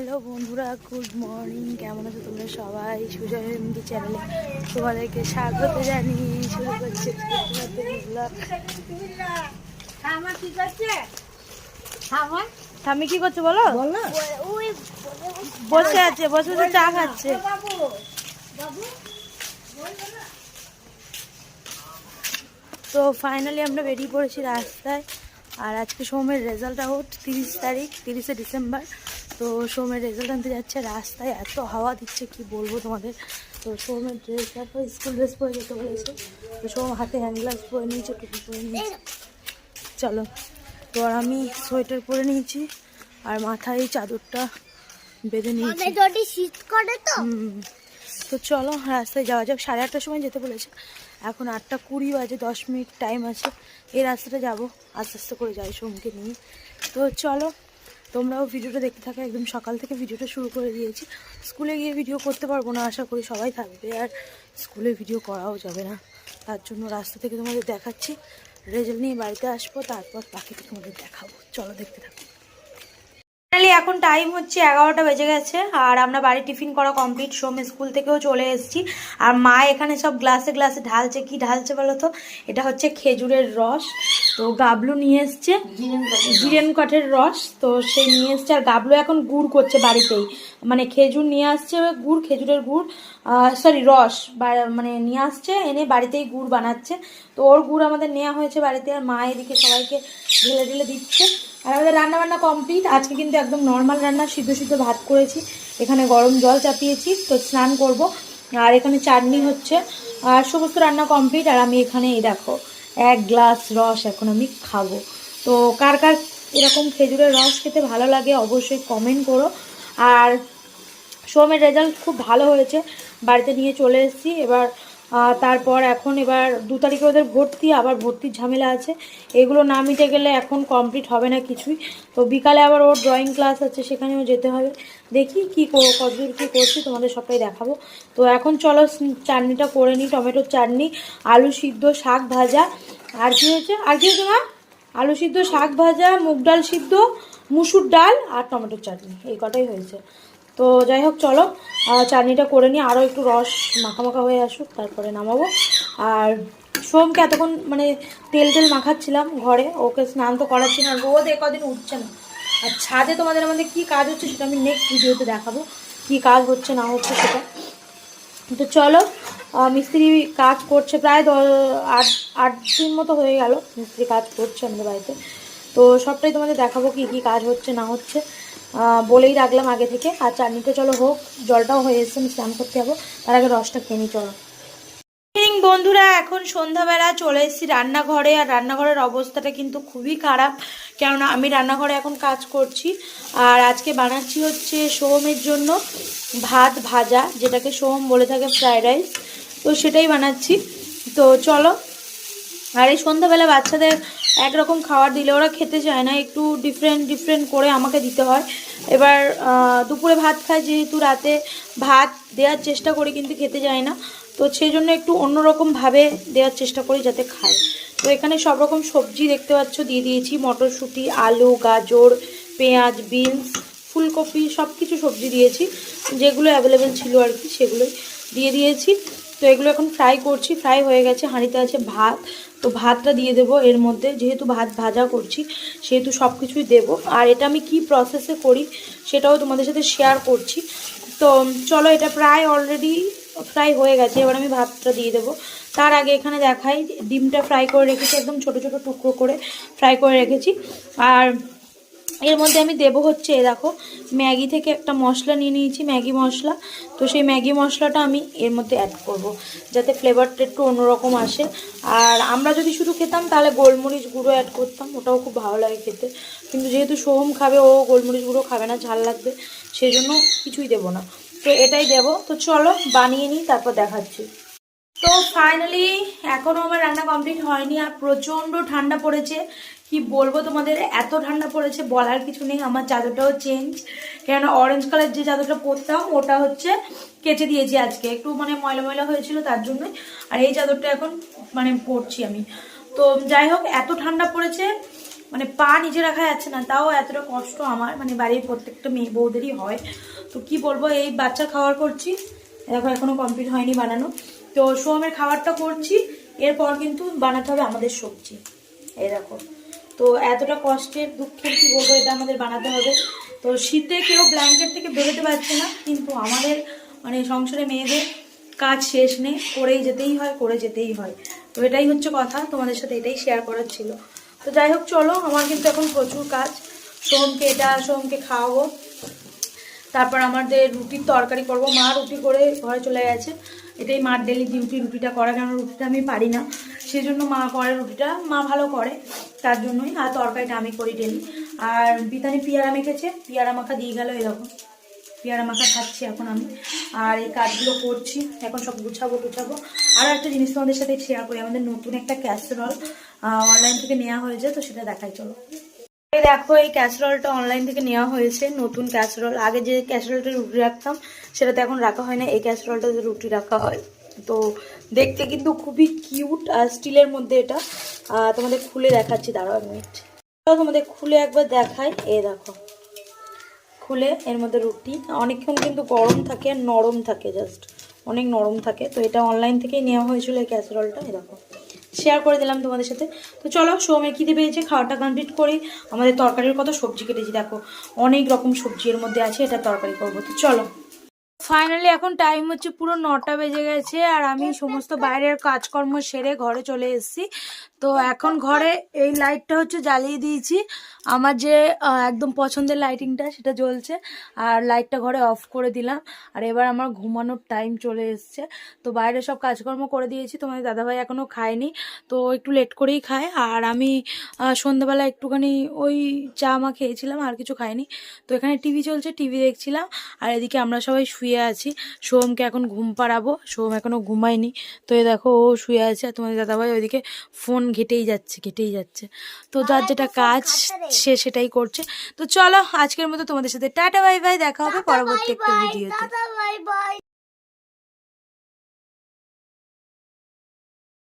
Hello বন্ধুরা good morning. কেমন আছো তোমরা সবাই? সুজয় চ্যানেলে তোমাদেরকে স্বাগত জানিয়ে শুরু করছে। স্বামী কি করছে বলো? বসে আছে বসে বসে চা খাচ্ছে। তো ফাইনালি আমরা বেরিয়ে পড়েছি রাস্তায়। আর আজকে সোমের রেজাল্ট আউট তিরিশ তারিখ তিরিশে ডিসেম্বর। তো সোমের রেজাল্ট আনতে যাচ্ছে রাস্তায় এত হাওয়া দিচ্ছে কি বলব তোমাদের? তো সোমের ড্রেস তারপর স্কুল ড্রেস পরে যেতে বলেছে তো সোম হাতে হ্যান্ড গ্লাভস পরে নিয়েছে টুপি পরে নিয়েছে। চলো তো আর আমি সোয়েটার পরে নিয়েছি আর মাথায় চাদরটা বেঁধে নিয়েছি। শীত করে তো। তো চলো রাস্তায় যাওয়া যাক। সাড়ে আটটার সময় যেতে বলেছে। এখন আটটা কুড়ি বাজে, দশ মিনিট টাইম আছে। এই রাস্তাটা যাব, আস্তে আস্তে করে যাই সোমকে নিয়ে। তো চলো, তোমরাও ভিডিওটা দেখতে থাকো। একদম সকাল থেকে ভিডিওটা শুরু করে দিয়েছি। স্কুলে গিয়ে ভিডিও করতে পারব না, আশা করি সবাই থাকবে। আর স্কুলে ভিডিও করাও যাবে না। তার জন্য রাস্তা থেকে তোমাদের দেখাচ্ছি। রেজাল্ট নিয়ে বাড়িতে আসব, তারপর বাকিটা তোমাদের দেখাবো। চলো দেখতে থাকো। ফাইনালি এখন টাইম হচ্ছে এগারোটা বেজে গেছে, আর আমরা বাড়ি টিফিন করা কমপ্লিট সোম স্কুল থেকেও চলে এসেছি। আর মা এখানে সব গ্লাসে গ্লাসে ঢালছে, কি ঢালছে বলো তো? এটা হচ্ছে খেজুরের রস। তো গাবলু নিয়ে এসছে, জিরেন কাঠের রস। তো সেই নিয়ে এসছে, আর গাবলু এখন গুড় করছে বাড়িতেই। মানে খেজুর নিয়ে আসছে, গুড়, খেজুরের গুড় সরি রস। মানে নিয়ে আসছে, এনে বাড়িতেই গুড় বানাচ্ছে। তো ওর গুড় আমাদের নেওয়া হয়েছে বাড়িতে, আর মা এদিকে সবাইকে ঢেলে ঢেলে দিচ্ছে। আর আমাদের রান্না বান্না কমপ্লিট আজকে কিন্তু একদম নর্মাল রান্না, সিদ্ধ সিদ্ধ ভাত করেছি। এখানে গরম জল চাপিয়েছি, তো স্নান করব। আর এখানে চাটনি হচ্ছে। আর সমস্ত রান্না কমপ্লিট আর আমি এখানে এই দেখো, এক গ্লাস রস এখন আমি খাব। তো কার কার এরকম খেজুরের রস খেতে ভালো লাগে অবশ্যই কমেন্ট করো। আর সোমের রেজাল্ট খুব ভালো হয়েছে। বাড়িতে নিয়ে চলে এসেছি। এবার তারপর এখন এবার দু তারিখে ওদের ভর্তি, আবার ভর্তির ঝামেলা আছে। এগুলো না মিটে গেলে এখন কমপ্লিট হবে না কিছুই। তো বিকালে আবার ওর ড্রয়িং ক্লাস আছে, সেখানেও যেতে হবে। দেখি কী কতদূর কী করছি, তোমাদের সবটাই দেখাবো। তো এখন চলো চাটনিটা করে নিই, টমেটোর চাটনি, আলু সিদ্ধ শাক ভাজা। আর কি হয়েছে? আর কি হয়েছে, মা? আলু সিদ্ধ শাক ভাজা, মুগ ডাল সিদ্ধ, মুসুর ডাল আর টমেটোর চাটনি, এই কটাই হয়েছে। তো যাই হোক, চলো। চাটনিটা করে নিয়ে আরও একটু রস মাখা মাখা হয়ে আসুক, তারপরে নামাবো। আর সোমকে এতক্ষণ মানে তেল তেল মাখাচ্ছিলাম ঘরে, ওকে স্নান তো করাচ্ছি না রোদ এ কদিন উঠছে না। আর ছাদে তোমাদের আমাদের কী কাজ হচ্ছে সেটা আমি নেক্সট ভিডিওতে দেখাবো, কী কাজ হচ্ছে না হচ্ছে সেটা। তো চলো মিস্ত্রি কাজ করছে, প্রায় আট আট দিন মতো হয়ে গেল মিস্ত্রি কাজ করছে আমাদের বাড়িতে। তো সবটাই তোমাদের দেখাবো কি কি কাজ হচ্ছে না হচ্ছে। বলেই রাখলাম আগে থেকে। আর চাটনিটা চলো হোক, জলটাও হয়ে এসছে, আমি স্নান করতে যাব। তার আগে রসটা খেয়ে নিই, চলো। বন্ধুরা, এখন সন্ধ্যাবেলা চলে এসেছি রান্নাঘরে। আর রান্নাঘরের অবস্থাটা কিন্তু খুবই খারাপ, কেননা আমি রান্নাঘরে এখন কাজ করছি। আর আজকে বানাচ্ছি হচ্ছে সোহমের জন্য ভাত ভাজা, যেটাকে সোহম বলে থাকে ফ্রায়েড রাইস। তো সেটাই বানাচ্ছি। তো চলো, আর এই সন্ধ্যাবেলা বাচ্চাদের একরকম খাবার দিলে ওরা খেতে চায় না, একটু ডিফারেন্ট ডিফারেন্ট করে আমাকে দিতে হয়। এবার দুপুরে ভাত খায়, যেহেতু রাতে ভাত দেওয়ার চেষ্টা করি কিন্তু খেতে যায় না, তো সেই জন্য একটু অন্যরকমভাবে দেওয়ার চেষ্টা করি যাতে খায়। তো এখানে সব রকম সবজি দেখতে পাচ্ছ, দিয়ে দিয়েছি মটরশুঁটি, আলু, গাজর, পেঁয়াজ, বিনস, ফুলকপি সব কিছু সবজি দিয়েছি, যেগুলো অ্যাভেলেবেল ছিল আর কি, সেগুলোই দিয়ে দিয়েছি। তো এগুলো এখন ফ্রাই করছি ফ্রাই হয়ে গেছে, হাঁড়িতে আছে ভাত তো ভাতটা দিয়ে দেব, এর মধ্যে যেহেতু ভাত ভাজা করছি সেহেতু সব কিছুই দেবো। আর এটা আমি কি প্রসেসে করি সেটাও তোমাদের সাথে শেয়ার করছি। তো চলো এটা প্রায় অলরেডি ফ্রাই হয়ে গেছে, এবার আমি ভাতটা দিয়ে দেবো। তার আগে এখানে দেখাই, ডিমটা ফ্রাই করে রেখেছি, একদম ছোট ছোট টুকরো করে ফ্রাই করে রেখেছি। আর এর মধ্যে আমি দেবো হচ্ছে এ দেখো, ম্যাগি থেকে একটা মশলা নিয়ে নিয়েছি, ম্যাগি মশলা। তো সেই ম্যাগি মশলাটা আমি এর মধ্যে অ্যাড করব। যাতে ফ্লেভারটা একটু অন্যরকম আসে। আর আমরা যদি শুধু খেতাম, তাহলে গোলমরিচ গুঁড়ো অ্যাড করতাম, ওটাও খুব ভালো লাগে খেতে। কিন্তু যেহেতু সোহম খাবে, ও গোলমরিচ গুঁড়ো খাবে না, ঝাল লাগবে সেই জন্য কিছুই দেবো না। তো এটাই দেবো। তো চলো, বানিয়ে নিই, তারপর দেখাচ্ছি। তো ফাইনালি এখনও আমার রান্না কমপ্লিট হয়নি, আর প্রচণ্ড ঠান্ডা পড়েছে। কি বলব তোমাদের? এত ঠান্ডা পড়েছে, বলার কিছু নেই, আমার চাদরটাও চেঞ্জ কেন অরেঞ্জ কালার যে চাদরটা পরতাম, ওটা হচ্ছে কেচে দিয়েছি আজকে। একটু মানে ময়লা ময়লা হয়েছিল তার জন্যই। আর এই চাদরটা এখন মানে পরছি আমি। তো যাই হোক, এত ঠান্ডা পড়েছে মানে পা নিচে রাখা যাচ্ছে না, তাও এতটা কষ্ট আমার মানে বাড়ির প্রত্যেকটা মেয়ে বউদেরই হয়। তো কি বলব, এই বাচ্চা খাবার করছি। দেখো, এখনও কমপ্লিট হয়নি বানানো। তো সোমের খাবারটা করছি, এরপর কিন্তু বানাতে হবে আমাদের সবজি। এই দেখো। তো এতটা কষ্টের, দুঃখের কি বলব এটা আমাদের বানাতে হবে। তো শীতে কেউ ব্ল্যাঙ্কেট থেকে বেরোতে পারছে না, কিন্তু আমাদের মানে সংসারে মেয়েদের কাজ শেষ নেই, করেই যেতেই হয়, করে যেতেই হয়। তো এটাই হচ্ছে কথা, তোমাদের সাথে এটাই শেয়ার করার ছিল। তো যাই হোক, চলো, আমার কিন্তু এখন প্রচুর কাজ। সোমকে এটা, সোমকে খাওয়াবো। তারপর আমাদের রুটির তরকারি করব। মা রুটি করে ঘরে চলে গেছে। এটাই মার ডেলি ডিউটি রুটিটা করা কেন রুটিটা আমি পারি না। সেই জন্য মা করে রুটিটা, মা ভালো করে। তার জন্যই আর তরকারিটা আমি করি ডেলি আর বিতানি পিয়ারা মেখেছে। পিয়ারা মাখা দিয়ে গেল এরকম পেয়ারা মাখা খাচ্ছি এখন আমি। আর এই কাজগুলো করছি। এখন সব গুছাবো গুছাবো আর একটা জিনিস তোমাদের সাথে শেয়ার করি। আমাদের নতুন একটা ক্যাসেরল অনলাইন থেকে নেওয়া হয়েছে, তো সেটা দেখাই, চলো। এই দেখো, এই ক্যাসেরলটা অনলাইন থেকে নেওয়া হয়েছে, নতুন ক্যাসেরল আগে যে ক্যাসেরলটা রুটি রাখতাম, সেটাতে এখন রাখা হয় না, এই ক্যাসেরলটাতে রুটি রাখা হয়। তো দেখতে কিন্তু খুবই কিউট আর স্টিলের মধ্যে এটা। তোমাদের খুলে দেখাচ্ছি, দাঁড়াও মিনিট তোমাদের খুলে একবার দেখাই এ দেখো। খুলে, এর মধ্যে রুটি। অনেকক্ষণ কিন্তু গরম থাকে আর নরম থাকে জাস্ট অনেক নরম থাকে। তো এটা অনলাইন থেকেই নেওয়া হয়েছিল এই ক্যাসেরলটা এরকম শেয়ার করে দিলাম তোমাদের সাথে। তো চলো সোমের খিদে পেয়েছে, খাওয়াটা কমপ্লিট করি আমাদের তরকারির কথা সবজি কেটেছি। দেখো, অনেক রকম সবজি এর মধ্যে আছে, এটা তরকারি করব। তো চলো। ফাইনালি এখন টাইম হচ্ছে পুরো নটা বেজে গেছে আর আমি সমস্ত বাইরের কাজকর্ম সেরে ঘরে চলে এসেছি। তো এখন ঘরে এই লাইটটা হচ্ছে জ্বালিয়ে দিয়েছি। আমার যে একদম পছন্দের লাইটিংটা সেটা জ্বলছে আর লাইটটা ঘরে অফ করে দিলাম। আর এবার আমার ঘুমানোর টাইম চলে এসছে। তো বাইরে সব কাজকর্ম করে দিয়েছি। তোমাদের দাদাভাই এখনও খায়নি। তো একটু লেট করেই খায়। আর আমি সন্ধ্যাবেলা একটুখানি ওই চা মা খেয়েছিলাম, আর কিছু খাইনি তো এখানে টিভি চলছে টিভি দেখছিলাম। আর এদিকে আমরা সবাই শুয়ে আছি। সোমকে এখন ঘুম পাড়াবো। সোম এখনও ঘুমায়নি। তো এ দেখো ও শুয়ে আছে আর তোমাদের দাদাভাই ওইদিকে ফোন ঘেটেই যাচ্ছে ঘেটেই যাচ্ছে। তো যার যেটা কাজ সে সেটাই করছে। তো চলো আজকের মতো তোমাদের সাথে টাটা বাই বাই দেখা হবে পরবর্তী একটা ভিডিওতে।